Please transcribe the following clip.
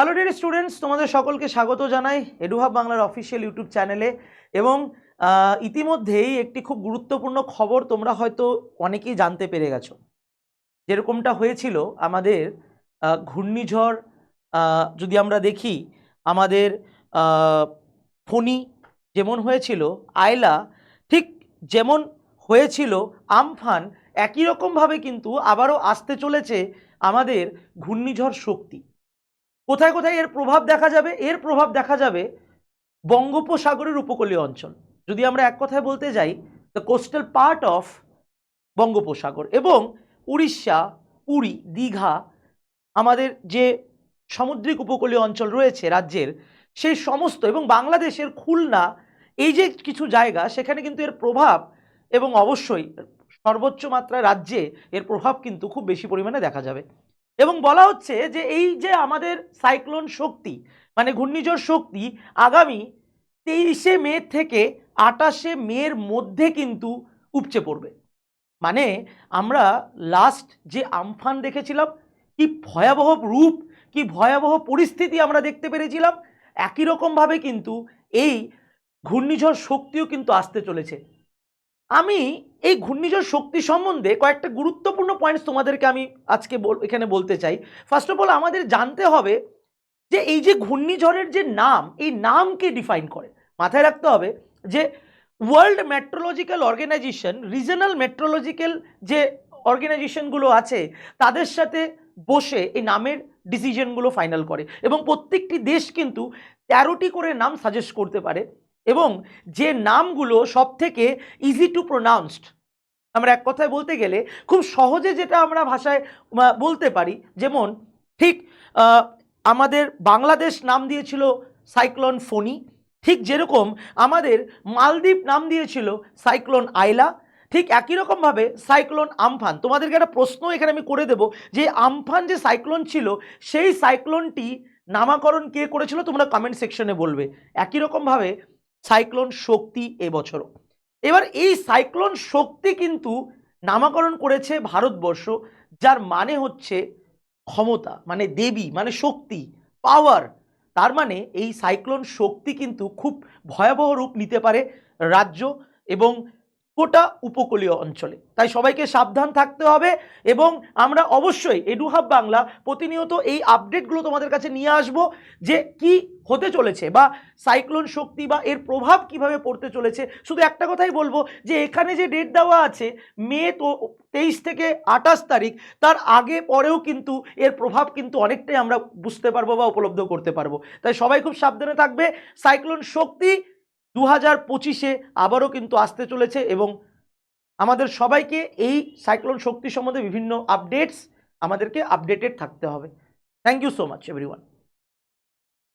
Hello dear students তোমাদের সকলকে স্বাগত জানাই এডুহাব বাংলার অফিসিয়াল ইউটিউব চ্যানেলে এবং ইতিমধ্যেই একটি খুব গুরুত্বপূর্ণ খবর তোমরা হয়তো অনেকেই জানতে পেরে গেছো। যেরকমটা হয়েছিল আমাদের ঘূর্ণিঝড় যদি আমরা দেখি, আমাদের ফণি যেমন হয়েছিল, আয়লা ঠিক যেমন হয়েছিল, আমফান একই রকমভাবে কিন্তু আবারও আসতে চলেছে আমাদের ঘূর্ণিঝড় শক্তি। কোথায় কোথায় এর প্রভাব দেখা যাবে? এর প্রভাব দেখা যাবে বঙ্গোপসাগরের উপকূলীয় অঞ্চল। যদি আমরা এক কথায় বলতে যাই দ্য কোস্টাল পার্ট অফ বঙ্গোপসাগর এবং উড়িষ্যা, পুরী, দীঘা আমাদের যে সামুদ্রিক উপকূলীয় অঞ্চল রয়েছে রাজ্যের, সেই সমস্ত এবং বাংলাদেশের খুলনা, এই যে কিছু জায়গা, সেখানে কিন্তু এর প্রভাব এবং অবশ্যই সর্বোচ্চ মাত্রায় রাজ্যে এর প্রভাব কিন্তু খুব বেশি পরিমাণে দেখা যাবে। এবং বলা হচ্ছে যে এই যে আমাদের সাইক্লোন শক্তি মানে ঘূর্ণিঝড় শক্তি, আগামী তেইশে মে থেকে আটাশে মের মধ্যে কিন্তু উপচে পড়বে। মানে আমরা লাস্ট যে আমফান দেখেছিলাম, কি ভয়াবহ রূপ, কি ভয়াবহ পরিস্থিতি আমরা দেখতে পেরেছিলাম। একই রকমভাবে কিন্তু এই ঘূর্ণিঝড় শক্তিও কিন্তু আসতে চলেছে। আমি এই ঘূর্ণিঝড় শক্তি সম্বন্ধে কয়েকটা গুরুত্বপূর্ণ পয়েন্টস তোমাদেরকে আমি আজকে এখানে বলতে চাই। ফার্স্ট অফ অল আমাদের জানতে হবে যে এই যে ঘূর্ণিঝড়ের যে নাম, এই নামকে ডিফাইন করে? মাথায় রাখতে হবে যে world meteorological organisation regional meteorological যে অর্গানাইজেশনগুলো আছে, তাদের সাথে বসে এই নামের ডিসিশনগুলো ফাইনাল করে। এবং প্রত্যেকটি দেশ কিন্তু তেরোটি করে নাম সাজেস্ট করতে পারে। এবং যে নামগুলো সব থেকে ইজি টু প্রোনাউন্সড আমরা এক কথায় বলতে গেলে খুব সহজে যেটা আমরা ভাষায় বলতে পারি, যেমন ঠিক আমাদের বাংলাদেশ নাম দিয়েছিল সাইক্লোন ফোনি, ঠিক যেরকম আমাদের মালদ্বীপ নাম দিয়েছিল সাইক্লোন আইলা, ঠিক একই রকমভাবে সাইক্লোন আমফান। তোমাদেরকে একটা প্রশ্ন এখানে আমি করে দেব, যে আমফান যে সাইক্লোন ছিল, সেই সাইক্লোনটি নামাকরণ কে করেছিল? তোমরা কমেন্ট সেকশনে বলবে। একই রকমভাবে সাইক্লোন শক্তি এবছরও। এবার এই সাইক্লোন শক্তি কিন্তু নামাকরণ করেছে ভারতবর্ষ, যার মানে হচ্ছে ক্ষমতা মানে দেবী মানে শক্তি পাওয়ার তার মানে এই সাইক্লোন শক্তি কিন্তু খুব ভয়াবহ রূপ নিতে পারে রাজ্য এবং গোটা উপকূলীয় অঞ্চলে। তাই সবাইকে সাবধান থাকতে হবে এবং আমরা অবশ্যই এডুহাব বাংলা প্রতিনিয়ত এই আপডেটগুলো তোমাদের কাছে নিয়ে আসব যে কি হতে চলেছে বা সাইক্লোন শক্তি বা এর প্রভাব কীভাবে পড়তে চলেছে। শুধু একটা কথাই বলব যে এখানে যে ডেট দেওয়া আছে, মে তো তেইশ থেকে আঠাশ তারিখ, তার আগে পরেও কিন্তু এর প্রভাব কিন্তু অনেকটাই আমরা বুঝতে পারব বা উপলব্ধ করতে পারব। তাই সবাই খুব সাবধানে থাকবে। সাইক্লোন শক্তি দু হাজার পঁচিশে আবারও কিন্তু আসতে চলেছে এবং আমাদের সবাইকে এই সাইক্লোন শক্তি সম্বন্ধে বিভিন্ন আপডেটস আমাদেরকে আপডেটেড থাকতে হবে। Thank you so much everyone